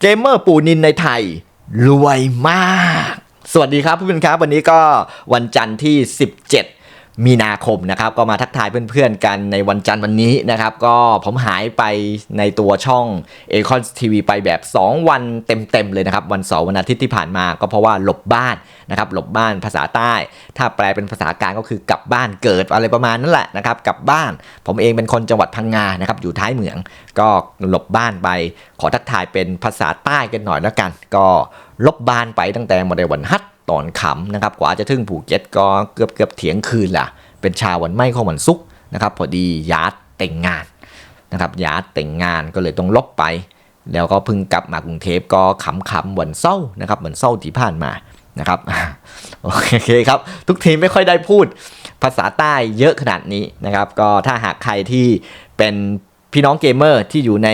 เกมเมอร์ปูนินในไทย รวยมาก สวัสดีครับเพื่อนครับ วันนี้ก็วันจันทร์ที่ 17 มีนาคมนะครับ ก็มาทักทายเพื่อนๆกันในวันจันทร์วันนี้นะครับ ก็ผมหายไปในตัวช่อง a c o n TV ไปแบบ 2 วันเต็มๆเลยนะครับ วันเสาร์วันอาทิตย์ที่ผ่านมาก็เพราะว่าหลบบ้านนะครับหลบบ้านภาษาใต้ ถ้าแปลเป็นภาษากลางก็คือกลับบ้านเกิดอะไรประมาณนั้นแหละนะครับกลับบ้าน ผมเองเป็นคนจังหวัดพังงานะครับอยู่ท้ายเหมือง ก็หลบบ้านไปขอทักทายเป็นภาษาใต้กันหน่อยแล้วกัน ก็ ลบบานไปตั้งแต่มาในวันฮัทตอนขำนะครับกว่าจะถึงภูเก็ตก็เกือบเกือบเถียงคืนละเป็นชาวันไม่ของวันศุกนะครับพอดียาร์ดแต่งงานนะครับยาร์ดแต่งงานก็เลยต้องลบไป แล้วก็พิ่งกลับมากรุงเทพก็ขำๆวันเศร้านะครับเหมือนเศร้าที่ผ่านมานะครับโอเคครับทุกทีมไม่ค่อยได้พูดภาษาใต้เยอะขนาดนี้นะครับ ก็ถ้าหากใครที่เป็น พี่น้องเกมเมอร์ที่อยู่ใน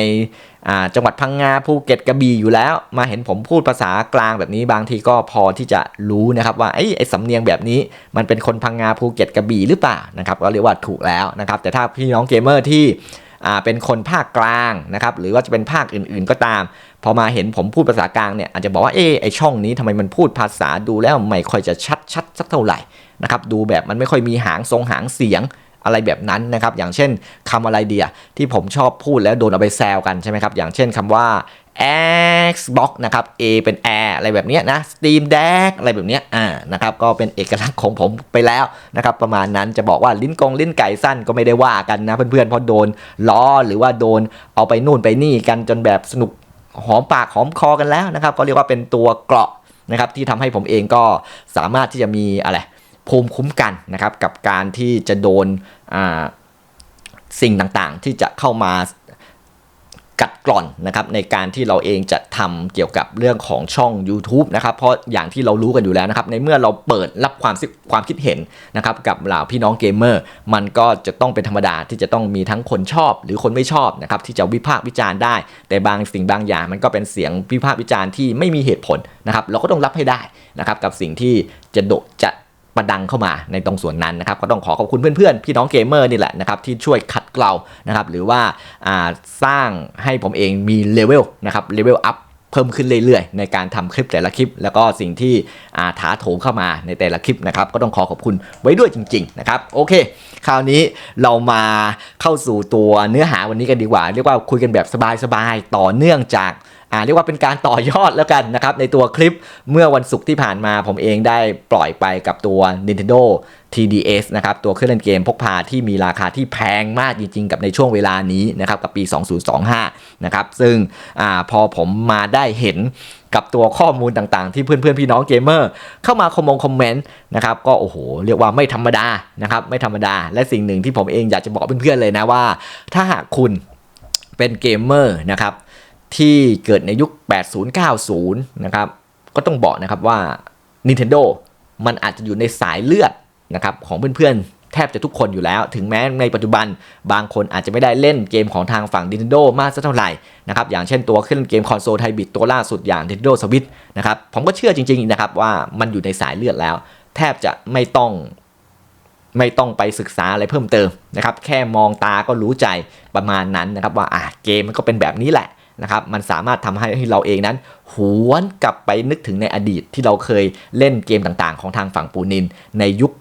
จังหวัดพังงาภูเก็ตกระบี่อยู่แล้ว มาเห็นผมพูดภาษากลางแบบนี้บางทีก็พอที่จะรู้นะครับว่าไอ้ไอ้สำเนียงแบบนี้มันเป็นคนพังงาภูเก็ตกระบี่หรือเปล่านะครับก็เรียกว่าถูกแล้วนะครับ แต่ถ้าพี่น้องเกมเมอร์ที่เป็นคนภาคกลางนะครับหรือว่าจะเป็นภาคอื่นๆก็ตาม พอมาเห็นผมพูดภาษากลางเนี่ยอาจจะบอกว่าเออไอช่องนี้ทำไมมันพูดภาษาดูแล้วไม่ค่อยจะชัดชัดสักเท่าไหร่นะครับดูแบบมันไม่ค่อยมีหางทรงหางเสียง อะไรแบบนั้นนะครับ อย่างเช่นคำอะไรเดียที่ผมชอบพูดแล้วโดนเอาไปแซวกันใช่ไหมครับ อย่างเช่นคำว่า Xbox นะครับ A เป็น Air อะไรแบบนี้นะ Steam Deck อะไรแบบนี้อ่านะครับก็เป็นเอกลักษณ์ของผมไปแล้วนะครับประมาณนั้นจะบอกว่าลิ้นกงลิ้นไก่สั้นก็ไม่ได้ว่ากันนะ เพื่อนๆเพราะโดนล้อหรือว่าโดนเอาไปนู่นไปนี่กันจนแบบสนุกหอมปากหอมคอกันแล้วนะครับ ก็เรียกว่าเป็นตัวเกราะนะครับที่ทำให้ผมเองก็สามารถที่จะมีอะไร ภูมิคุ้มกันนะครับกับการที่จะโดนสิ่งต่างๆ ที่จะเข้ามากัดกร่อนนะครับในการที่เราเองจะทำเกี่ยวกับเรื่องของช่อง YouTube นะครับเพราะอย่างที่เรารู้กันอยู่แล้วนะครับในเมื่อเราเปิดรับความคิดความคิดเห็นนะครับกับเหล่าพี่น้องเกมเมอร์มันก็จะต้องเป็นธรรมดาที่จะต้องมีทั้งคนชอบหรือคนไม่ชอบนะครับที่จะวิพากษ์วิจารณ์ได้ แต่บางสิ่งบางอย่างมันก็เป็นเสียงวิพากษ์วิจารณ์ที่ไม่มีเหตุผลนะครับเราก็ต้องรับให้ได้นะครับกับสิ่งที่จะโดดจะ ประดังเข้ามาในตรงส่วนนั้นนะครับก็ต้องขอขอบคุณเพื่อนๆ พี่น้องเกมเมอร์นี่แหละนะครับที่ช่วยขัดเกลานะครับหรือว่าาสร้างให้ผมเองมีเลเวลนะครับเลเวลอัพเพิ่มขึ้นเรื่อยๆ ในการทำคลิปแต่ละคลิป แล้วก็สิ่งที่อ่าถาโถมเข้ามาในแต่ละคลิปนะครับ ก็ต้องขอขอบคุณไว้ด้วยจริง ๆ นะครับ โอเค คราวนี้เรามาเข้าสู่ตัวเนื้อหาวันนี้กันดีกว่า เรียกว่าคุยกันแบบสบายๆ ต่อเนื่องจาก อ่าเรียกว่าเป็นการต่อยอดแล้วกันนะครับในตัวคลิปเมื่อวันศุกร์ที่ผ่านมาผมเองได้ปล่อยไปกับตัว Nintendo TDS นะครับตัวเครื่องเล่นเกมพกพาที่มีราคาที่แพงมากจริงๆ กับในช่วงเวลานี้นะครับกับปี 2025 นะครับซึ่งอาพอผมมาได้เห็นกับตัวข้อมูลต่างๆ ที่เพื่อนๆ พี่น้องเกมเมอร์เข้ามาคอมมงคอมเมนต์นะครับก็โอ้โหเรียกว่าไม่ธรรมดานะครับไม่ธรรมดา และสิ่งหนึ่งที่ผมเองอยากจะบอกเพื่อนๆเลยนะว่า ถ้าหากคุณเป็นเกมเมอร์นะครับ ที่เกิดในยุค 80-90 นะครับ ก็ต้องบอกนะครับว่า Nintendo มันอาจจะอยู่ในสายเลือดนะครับของเพื่อนๆ แทบจะทุกคนอยู่แล้ว ถึงแม้ในปัจจุบันบางคนอาจจะไม่ได้เล่นเกมของทางฝั่ง Nintendo มากสักเท่าไหร่นะครับ อย่างเช่นตัวเครื่องเกมคอนโซลไทบิตตัวล่าสุดอย่าง Nintendo Switch นะครับ ผมก็เชื่อจริงๆนะครับว่ามันอยู่ในสายเลือดแล้ว แทบจะไม่ต้องไม่ต้องไปศึกษาอะไรเพิ่มเติมนะครับ แค่มองตาก็รู้ใจประมาณนั้นนะครับว่าอะเกมมันก็เป็นแบบนี้แหละ นะครับมันสามารถทำให้เราเองนั้น หวนกลับไปนึกถึงในอดีตที่เราเคยเล่นเกมต่างๆ ของทางฝั่งปูนิน ในยุค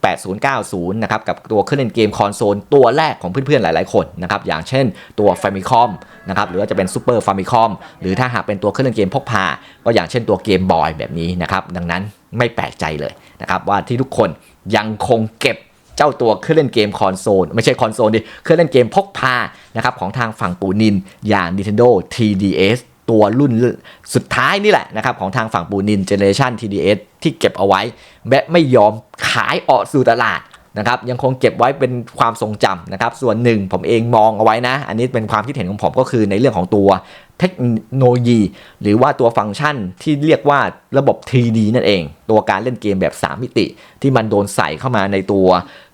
80-90 นะครับกับตัวเครื่องเล่นเกมคอนโซลตัวแรกของเพื่อนๆ หลายๆคนนะครับอย่างเช่นตัว Famicom นะครับหรือว่าจะเป็น Super Famicom หรือถ้าหากเป็นตัวเครื่องเล่นเกมพกพา ก็อย่างเช่นตัวเกมบอยแบบนี้นะครับดังนั้นไม่แปลกใจเลยนะครับว่าที่ทุกคนยังคงเก็บ เจ้าตัวเครื่องเล่นเกมคอนโซลไม่ใช่คอนโซลดิเครื่องเล่นเกมพกพานะครับของทางฝั่งปูนินอย่าง Nintendo TDS ตัวรุ่นสุดท้ายนี่แหละนะครับของทางฝั่งปูนินเจเนเรชัน TDS ที่เก็บเอาไว้และไม่ยอมขายออกสู่ตลาด นะครับยังคงเก็บไว้เป็นความทรงจำนะครับส่วนหนึ่งผมเองมองเอาไว้นะ อันนี้เป็นความคิดเห็นของผมก็คือในเรื่องของตัวเทคโนโลยี หรือว่าตัวฟังก์ชันที่เรียกว่าระบบ 3D นั่นเอง ตัวการเล่นเกมแบบ 3 มิติ ที่มันโดนใส่เข้ามาในตัว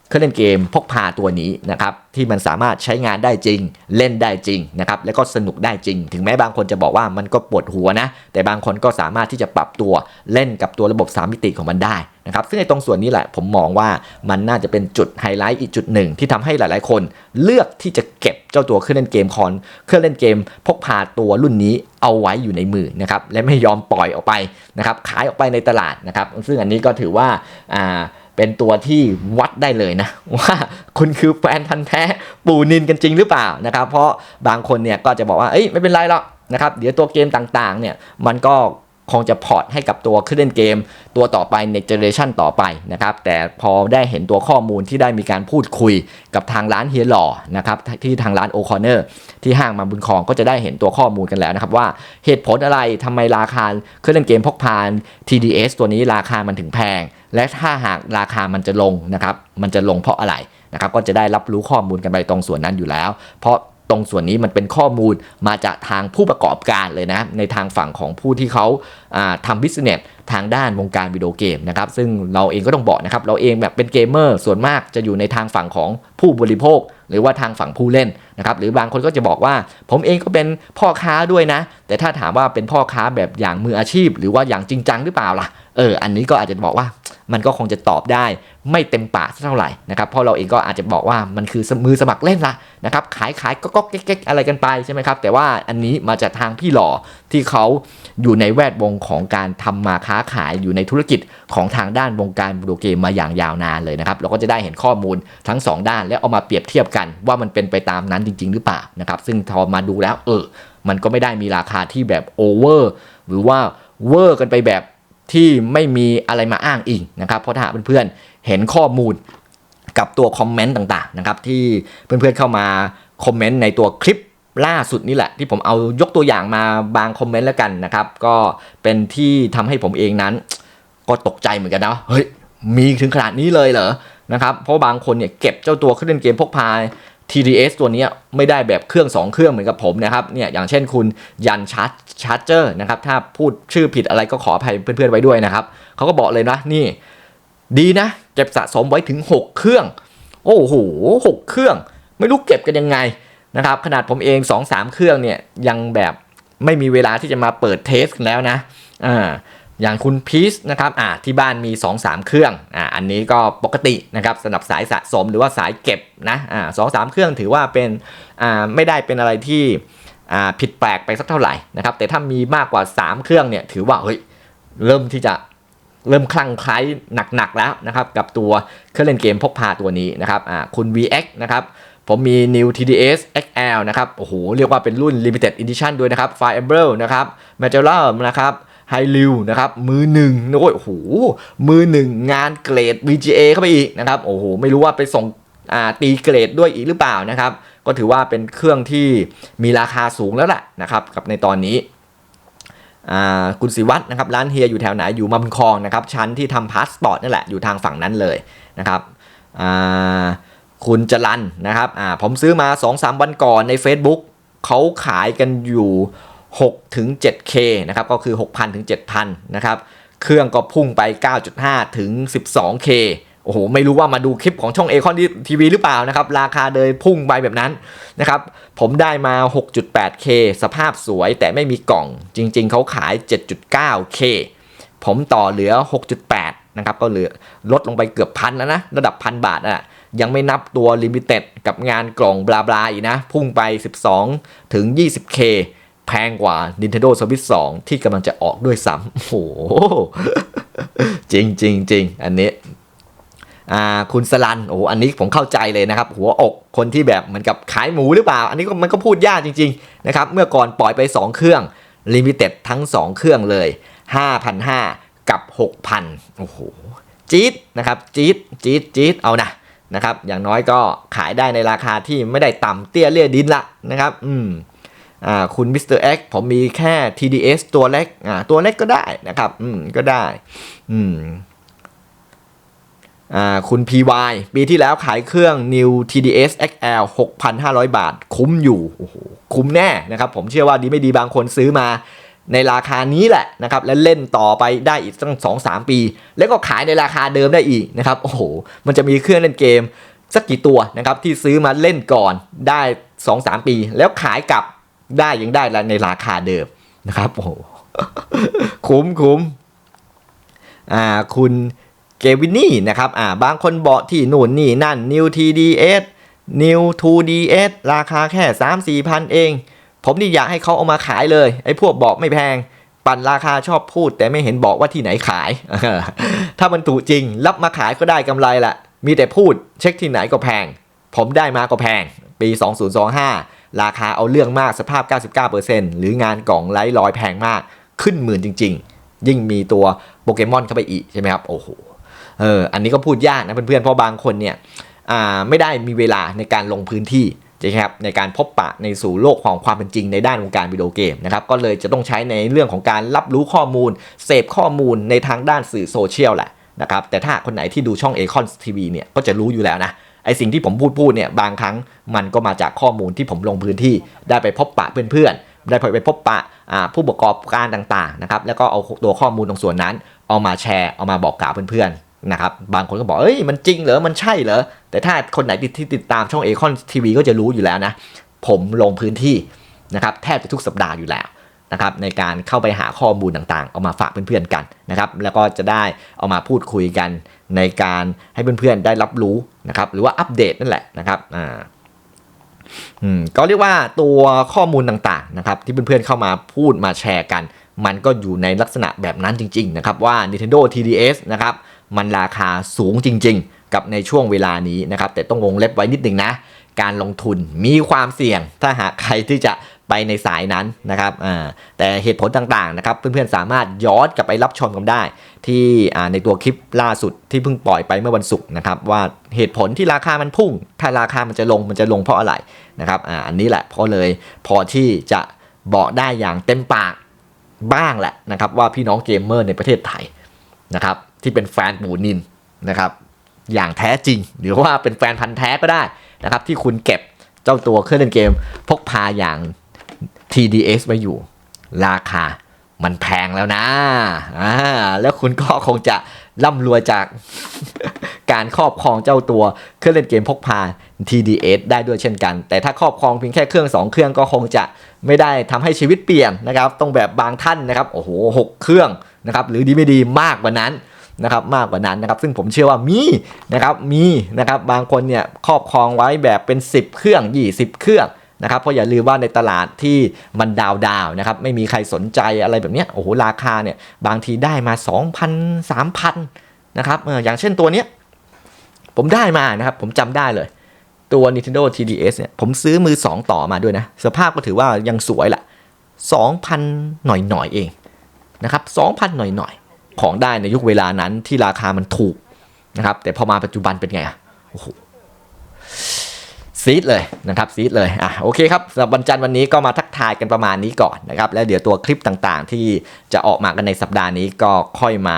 เครื่องเล่นเกมพกพาตัวนี้นะครับที่มันสามารถใช้งานได้จริง เล่นได้จริงนะครับแล้วก็สนุกได้จริง ถึงแม้บางคนจะบอกว่ามันก็ปวดหัวนะ แต่บางคนก็สามารถที่จะปรับตัวเล่นกับตัวระบบ 3 มิติของมันได้นะครับซึ่งในตรงส่วนนี้แหละผมมองว่ามันน่าจะเป็นจุดไฮไลท์อีกจุดหนึ่งที่ทำให้หลายๆ คนเลือกที่จะเก็บเจ้าตัวเครื่องเล่นเกมคอนเครื่องเล่นเกม พกพาตัวรุ่นนี้เอาไว้อยู่ในมือนะครับและไม่ยอมปล่อยออกไปนะครับขายออกไปในตลาดนะครับซึ่งอันนี้ก็ถือว่าอ่า เป็นตัวที่วัดได้เลยนะ ว่าคุณคือแฟนพันธ์แท้ปู่นินกันจริงหรือเปล่านะครับ เพราะบางคนเนี่ยก็จะบอกว่าเอ้ยไม่เป็นไรหรอกนะครับเดี๋ยวตัวเกมต่างๆเนี่ยมันก็คงจะพอร์ตให้กับตัวเครื่องเล่นเกม ตัวต่อไปในเจเนอเรชันต่อไปนะครับ แต่พอได้เห็นตัวข้อมูลที่ได้มีการพูดคุยกับทางร้านเฮียหล่อนะครับที่ทางร้านโอคอนเนอร์ที่ห้างมาบุญคองก็จะได้เห็นตัวข้อมูลกันแล้วนะครับ ว่าเหตุผลอะไรทำไมราคาเครื่องเล่นเกมพกพา TDS ตัวนี้ราคามันถึงแพง และถ้าหากราคามันจะลงนะครับ มันจะลงเพราะอะไรนะครับ ก็จะได้รับรู้ข้อมูลกันไปตรงส่วนนั้นอยู่แล้ว เพราะตรงส่วนนี้มันเป็นข้อมูลมาจากทางผู้ประกอบการเลยนะ ในทางฝั่งของผู้ที่เขาาทำบิสเนสทางด้านวงการวิดีโอเกมนะครับ ซึ่งเราเองก็ต้องบอกนะครับ เราเองแบบเป็นเกมเมอร์ส่วนมากจะอยู่ในทางฝั่งของผู้บริโภค หรือว่าทางฝั่งผู้เล่นนะครับ หรือบางคนก็จะบอกว่า ผมเองก็เป็นพ่อค้าด้วยนะ แต่ถ้าถามว่าเป็นพ่อค้าแบบอย่างมืออาชีพ หรือว่าอย่างจริงจังหรือเปล่าล่ะ เออ อันนี้ก็อาจจะบอกว่า มันก็คงจะตอบได้ไม่เต็มปากเท่าไหร่นะครับเพราะเราเองก็อาจจะบอกว่ามันคือมือสมัครเล่นละนะครับขายขายก็ก็เก๊กอะไรกันไปใช่ไหมครับแต่ว่าอันนี้มาจากทางพี่หล่อที่เขาอยู่ในแวดวงของการทำมาค้าขายอยู่ในธุรกิจของทางด้านวงการวิดีโอเกมมาอย่างยาวนานเลยนะครับเราก็จะได้เห็นข้อมูลทั้ง 2 ด้าน แล้วเอามาเปรียบเทียบกันว่ามันเป็นไปตามนั้นจริง ๆ หรือเปล่านะครับซึ่งพอมาดูแล้วเออมันก็ไม่ได้มีราคาที่แบบโอเวอร์หรือว่าเวอร์กันไปแบบ ที่ไม่มีอะไรมาอ้างอิงนะครับเพราะถ้าเพื่อนๆเห็นข้อมูลกับตัวคอมเมนต์ต่างๆนะครับที่เพื่อนๆเข้ามาคอมเมนต์ในตัวคลิปล่าสุดนี่แหละ ที่ผมเอายกตัวอย่างมาบางคอมเมนต์แล้วกันนะครับ ก็เป็นที่ทำให้ผมเองนั้น ก็ตกใจเหมือนกันนะเฮ้ยมีถึงขนาดนี้เลยเหรอนะครับเพราะบางคนเนี่ยเก็บเจ้าตัวเครื่องเล่นเกมพกพา TDS ตัวนี้ไม่ได้แบบเครื่อง 2 เครื่องเหมือนกับผมนะครับเนี่ยอย่างเช่นคุณยันชาร์จชาร์เจอร์นะครับถ้าพูดชื่อผิดอะไรก็ขออภัยเพื่อนๆไว้ด้วยนะครับเขาก็บอกเลยนะนี่ ดีนะ เก็บสะสมไว้ถึง 6 เครื่อง โอ้โหหกเครื่อง ไม่รู้เก็บกันยังไงนะครับขนาดผมเอง 2-3 เครื่องเนี่ยยังแบบไม่มีเวลาที่จะมาเปิดเทสกันแล้วนะอ่า อย่างคุณพีชนะครับอ่าที่บ้านมี 2-3 เครื่องอ่าอันนี้ก็ปกตินะครับสำหรับสายสะสมหรือว่าสายเก็บนะอ่าสองสามเครื่องถือว่าเป็นอ่าไม่ได้เป็นอะไรที่อ่าผิดแปลกไปสักเท่าไหร่นะครับแต่ถ้ามีมากกว่า 3 เครื่องเนี่ยถือว่าเฮ้ยเริ่มที่จะเริ่มคลั่งไคล้หนักๆแล้วนะครับกับตัวเครื่องเล่นเกมพกพาตัวนี้นะครับอ่าคุณ VX นะครับผมมี New TDS XL นะครับ โอ้โห เรียกว่าเป็นรุ่น Limited Edition ด้วยนะครับ Fire Emblem นะครับ Majorum นะครับ ไฮริวนะครับมือหนึ่งโอ้ยโอ้โหมือหนึ่งงานเกรด VGA เข้าไปอีกนะครับโอ้โหไม่รู้ว่าไปส่งตีเกรดด้วยอีกหรือเปล่านะครับก็ถือว่าเป็นเครื่องที่มีราคาสูงแล้วแหละนะครับกับในตอนนี้คุณศิวัตรนะครับร้านเฮียอยู่แถวไหนอยู่มาบุญคองนะครับชั้นที่ทำพาสปอร์ตนั่นแหละอยู่ทางฝั่งนั้นเลยนะครับคุณจรันนะครับผมซื้อมา 2-3 วันก่อนใน Facebook เขาขายกันอยู่ 6ถึง 7K นะครับก็คือ 6,000ถึง7,000นะครับเครื่องก็พุ่งไป 9.5 ถึง 12K โอ้โห ไม่รู้ว่ามาดูคลิปของช่องเอคอนทีวีหรือเปล่านะครับ ราคาเดยพุ่งไปแบบนั้นนะครับ ผมได้มา 6.8K สภาพสวยแต่ไม่มีกล่อง จริงๆ เขาขาย 7.9K ผมต่อเหลือ 6.8 นะครับ ก็เหลือลดลงไปเกือบพันแล้วนะ ระดับพันบาทอะ ยังไม่นับตัวลิมิเต็ดกับงานกล่องบลาบลาอีกนะ พุ่งไป 12 ถึง 20K แพงกว่า Nintendo Switch 2 ที่กำลังจะออกด้วยซ้ำโอ้โห จริงจริงจริงอันนี้คุณสลันโอ้อันนี้ผมเข้าใจเลยนะครับ หัวอกคนที่แบบเหมือนกับขายหมูหรือเปล่า อันนี้มันก็พูดยากจริงๆนะครับ เมื่อก่อนปล่อยไป 2 เครื่องลิมิเต็ดทั้ง 2 เครื่องเลย 5,500 กับ 6,000 โอ้โห จี๊ดนะครับ จี๊ดจี๊ดจี๊ดเอานะนะครับ อย่างน้อยก็ขายได้ในราคาที่ไม่ได้ต่ำเตี้ยเลี่ยดินละนะครับ อืม อ่าคุณมิสเตอร์เอ็กผมมีแค่ TDS ตัวเล็กอ่าตัวเล็กก็ได้นะครับอืมก็ได้อืมอ่าคุณ PY ปีที่แล้วขายเครื่อง New TDS XL 6,500 บาท คุ้มอยู่โอ้โหคุ้มแน่นะครับผมเชื่อว่าดีไม่ดีบางคนซื้อมาในราคานี้แหละนะครับและเล่นต่อไปได้อีกตั้งสองสามปี แล้วก็ขายในราคาเดิมได้อีกนะครับโอ้โหมันจะมีเครื่องเล่นเกมสักกี่ตัวนะครับที่ซื้อมาเล่นก่อนได้ 2-3 ปี แล้วขายกลับ ได้ยังได้ในราคาเดิมนะครับโอ้โหคุ้มคุ้มอ่าคุณเกวินนี่นะครับอ่าบางคนบอกที่นู่นนี่นั่น New TDS New 2DS ราคาแค่3 4พันเอง ผมนี่อยากให้เขาเอามาขายเลยไอ้พวกบอกไม่แพง ปั่นราคาชอบพูด แต่ไม่เห็นบอกว่าที่ไหนขาย ถ้ามันถูกจริง รับมาขายก็ได้กำไรละมีแต่พูดเช็คที่ไหนก็แพง ผมได้มาก็แพง ปี 2025 ราคาเอาเรื่องมากสภาพ 99%หรืองานกล่องไร้รอยแพงมากขึ้นหมื่นจริง ๆ ยิ่งมีตัวโปเกมอนเข้าไปอีกใช่ไหมครับโอ้โหเอออันนี้ก็พูดยากนะเพื่อนๆเพราะบางคนเนี่ยอ่าไม่ได้มีเวลาในการลงพื้นที่ใช่ไหมครับในการพบปะในสู่โลกของความเป็นจริงในด้านวงการวิดีโอเกมนะครับก็เลยจะต้องใช้ในเรื่องของการรับรู้ข้อมูล เสพข้อมูลในทางด้านสื่อโซเชียลแหละนะครับแต่ถ้าคนไหนที่ดูช่อง a c o n TV เนี่ยก็จะรู้อยู่แล้วนะ อสิ่งที่ผมพูดพูดเนี่ยบางครั้งมันก็มาจากข้อมูลที่ผมลงพื้นที่ได้ไปพบปะเพื่อนๆได้ไปพบปะผู้ประกอบการต่างๆนะครับแล้วก็เอาตัวข้อมูลตรงส่วนนั้น เอามาแชร์เอามาบอกกล่าวเพื่อนๆนะครับบางคนก็บอกเอ้ยมันจริงเหรอมันใช่เหรอแต่ถ้าคนไหนที่ติดตามช่อง a c o n TV ก็จะรู้อยู่แล้วนะผมลงพื้นที่นะครับแทบจะทุกสัปดาห์อยู่แล้ว นะครับในการเข้าไปหาข้อมูลต่างๆ เอามาฝากเพื่อนๆกันนะครับแล้วก็จะได้เอามาพูดคุยกันในการให้เพื่อนๆได้รับรู้นะครับหรือว่าอัปเดตนั่นแหละนะครับอ่าอืมก็เรียกว่าตัวข้อมูลต่างๆนะครับที่เพื่อนๆเข้ามาพูดมาแชร์กัน มันก็อยู่ในลักษณะแบบนั้นจริงๆนะครับว่า Nintendo TDS นะครับมันราคาสูงจริงๆ กับในช่วงเวลานี้นะครับแต่ต้องวงเล็บไว้นิดนึงนะ การลงทุนมีความเสี่ยงถ้าหากใครที่จะ ไปในสายนั้นนะครับแต่เหตุผลต่างๆนะครับเพื่อนๆสามารถย้อนกลับไปรับชมกันได้ ที่ในตัวคลิปล่าสุดที่เพิ่งปล่อยไปเมื่อวันศุกร์นะครับว่าเหตุผลที่ราคามันพุ่ง ถ้าราคามันจะลงมันจะลงเพราะอะไรนะครับออันนี้แหละเพราะเลยพอที่จะบอกได้อย่างเต็มปากบ้างแหละนะครับว่าพี่น้องเกมเมอร์ในประเทศไทยนะครับที่เป็นแฟนหมูนินนะครับอย่างแท้จริง หรือว่าเป็นแฟนพันธ์แท้ก็ได้นะครับที่คุณเก็บเจ้าตัวเครื่องเล่นเกมพกพาอย่าง TDS ไว้อยู่ ราคามันแพงแล้วนะอ่าแล้วคุณก็คงจะร่ำรวยจากการครอบครองเจ้าตัวเครื่องเล่นเกมพกพา TDS ได้ด้วยเช่นกัน แต่ถ้าครอบครองเพียงแค่เครื่อง 2 เครื่องก็คงจะไม่ได้ทำให้ชีวิตเปลี่ยนนะครับ ต้องแบบบางท่านนะครับ โอ้โหหกเครื่องนะครับ หรือดีไม่ดีมากกว่านั้นนะครับ มากกว่านั้นนะครับ ซึ่งผมเชื่อว่ามีนะครับ มีนะครับ บางคนเนี่ยครอบครองไว้แบบเป็น 10 เครื่อง 20 เครื่อง นะครับเพราะอย่าลืมว่าในตลาดที่มันดาวดาวนะครับไม่มีใครสนใจอะไรแบบนี้โอ้โหราคาเนี่ยบางทีได้มา 2,000 3,000นะครับอย่างเช่นตัวเนี้ยผมได้มานะครับผมจำได้เลย ตัว Nintendo TDS เนี่ยผมซื้อมือ 2 ต่อมาด้วยนะ สภาพก็ถือว่ายังสวยแหละ2,000 หน่อยๆเองนะครับ2,000 หน่อยๆ ของได้ในยุคเวลานั้นที่ราคามันถูกนะครับแต่พอมาปัจจุบันเป็นไงอะโอ้โห ซีดเลยนะครับซีดเลยอะโอเคครับสำหรับวันจันทร์วันนี้ก็มาทักทายกันประมาณนี้ก่อนนะครับแล้วเดี๋ยวตัวคลิปต่างๆ ที่จะออกมากันในสัปดาห์นี้ก็ค่อยมา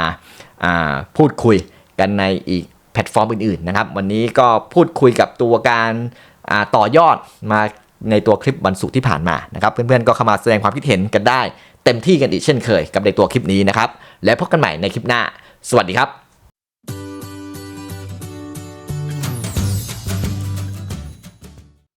อ่าพูดคุยกันในอีกแพลตฟอร์มอื่นๆนะครับวันนี้ก็พูดคุยกับตัวการอ่าต่อยอดมาในตัวคลิปวันศุกร์ที่ผ่านมานะครับเพื่อนๆก็เข้ามาแสดงความคิดเห็นกันได้ เต็มที่กันอีกเช่นเคยกับในตัวคลิปนี้นะครับแล้วพบกันใหม่ในคลิปหน้า สวัสดีครับ